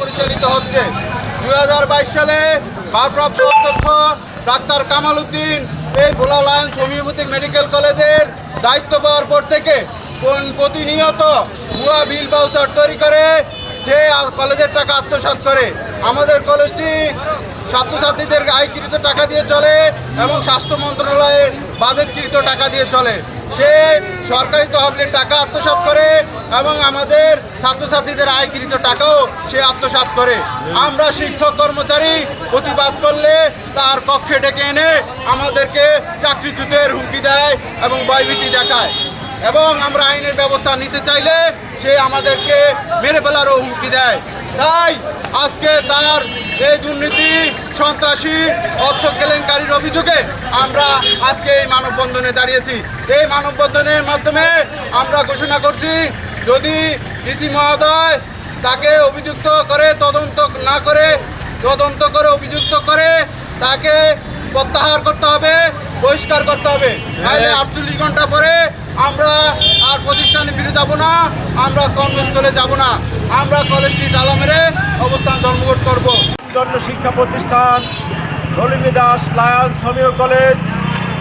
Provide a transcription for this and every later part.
পরিচালিত হচ্ছে। দুই হাজার বাইশ সালে ভারপ্রাপ্ত অধ্যক্ষ ডাক্তার কামাল উদ্দিন এই ভোলা লায়ন্স হোমিওপ্যাথিক মেডিকেল কলেজের দায়িত্ব পাওয়ার পর থেকে প্রতিনিয়ত ভুয়া বিল বাউচার তৈরি করে আ- কলেজের টাকা আত্মসাৎ করে। আমাদের কলেজটি ছাত্রছাত্রীদের আয়কৃত টাকা দিয়ে চলে এবং স্বাস্থ্য মন্ত্রণালয়ের বাজেটকৃত টাকা দিয়ে চলে। সে সরকারি তহবিলের টাকা আত্মসাৎ করে এবং আমাদের ছাত্রছাত্রীদের আয়কৃত টাকাও সে আত্মসাৎ করে। আমরা শিক্ষক কর্মচারী, প্রতিবাদ করলে তার কক্ষে ডেকে এনে আমাদেরকে চাকরিচ্যুতের হুমকি দেয় এবং ভয়ভীতি দেখায়। এবং আমরা আইনের ব্যবস্থা নিতে চাইলে সে আমাদেরকে মেরে ফেলারও হুমকি দেয়। তাই আজকে তার এই দুর্নীতি, সন্ত্রাসী, অর্থ কেলেঙ্কারির অভিযোগে আমরা আজকে এই মানববন্ধনে দাঁড়িয়েছি। এই মানববন্ধনের মাধ্যমে আমরা ঘোষণা করছি, যদি ডিসি মহোদয় তাকে অভিযুক্ত করে, তদন্ত না করে, তদন্ত করে, অভিযুক্ত করে, তাকে প্রত্যাহার করতে হবে, বহিষ্কার করতে হবে। আটচল্লিশ ঘণ্টা পরে আমরা আর প্রতিষ্ঠানে ফিরে যাব না, আমরা কর্মস্থলে যাব না। আমরা কলেজটি তালা মেরে অবস্থান ধর্মঘট করব। জন্য শিক্ষা প্রতিষ্ঠান Nalini Das Lions homeo college,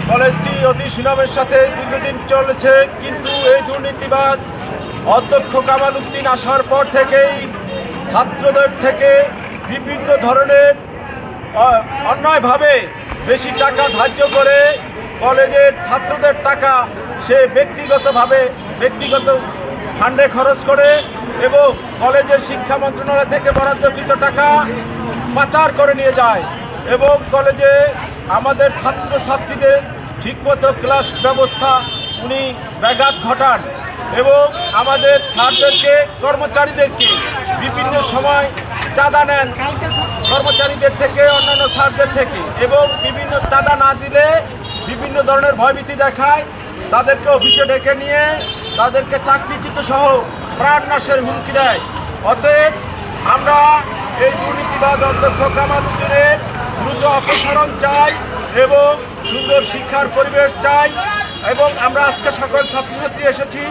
কলেজটি অতি সুনামের সাথে দীর্ঘদিন চলেছে, কিন্তু এই দুর্নীতিবাজ অধ্যক্ষ কামাল উদ্দিন আসার পর থেকেই ছাত্রদের থেকে বিভিন্ন ধরনের অন্যায়ভাবে বেশি টাকা ধার্য করে কলেজের ছাত্রদের টাকা সে ব্যক্তিগতভাবে ব্যক্তিগত ফান্ডে খরচ করে এবং কলেজের শিক্ষা মন্ত্রণালয় থেকে বরাদ্দকৃত টাকা পাচার করে নিয়ে যায় এবং কলেজে আমাদের ছাত্রছাত্রীদের ঠিকমতো ক্লাস ব্যবস্থা উনি ব্যাঘাত ঘটান এবং আমাদের ছাত্রদেরকে কর্মচারীদেরকে বিভিন্ন সময় চাঁদা নেন কর্মচারীদের থেকে, অন্যান্য স্যারদের থেকে এবং বিভিন্ন চাঁদা না দিলে বিভিন্ন ধরনের ভয়ভীতি দেখায়। তাদেরকে অফিসে ডেকে নিয়ে তাদেরকে চাকরিচ্যুত সহ প্রাণনাশের হুমকি দেয়। অতএব আমরা এই দুর্নীতিবাদ অধ্যক্ষ কামালুদ্দিনের দ্রুত অপসারণ চাই এবং সুন্দর শিক্ষার পরিবেশ চাই এবং আমরা আজকে সকল ছাত্রছাত্রী এসেছি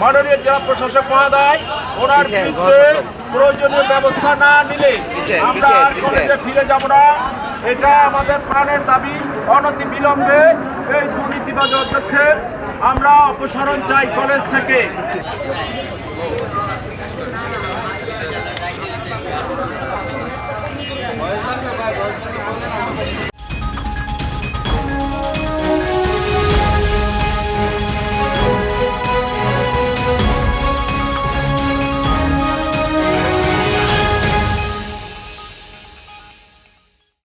মাননীয় জেলা প্রশাসক মহোদয় ওনার বিরুদ্ধে প্রয়োজনীয় ব্যবস্থা না নিলে আমরা আর কলেজে ফিরে যাব না। এটা আমাদের প্রাণের দাবি অনতি বিলম্বে এই দুর্নীতিবাজ অধ্যক্ষের আমরা অপসারণ চাই কলেজ থেকে।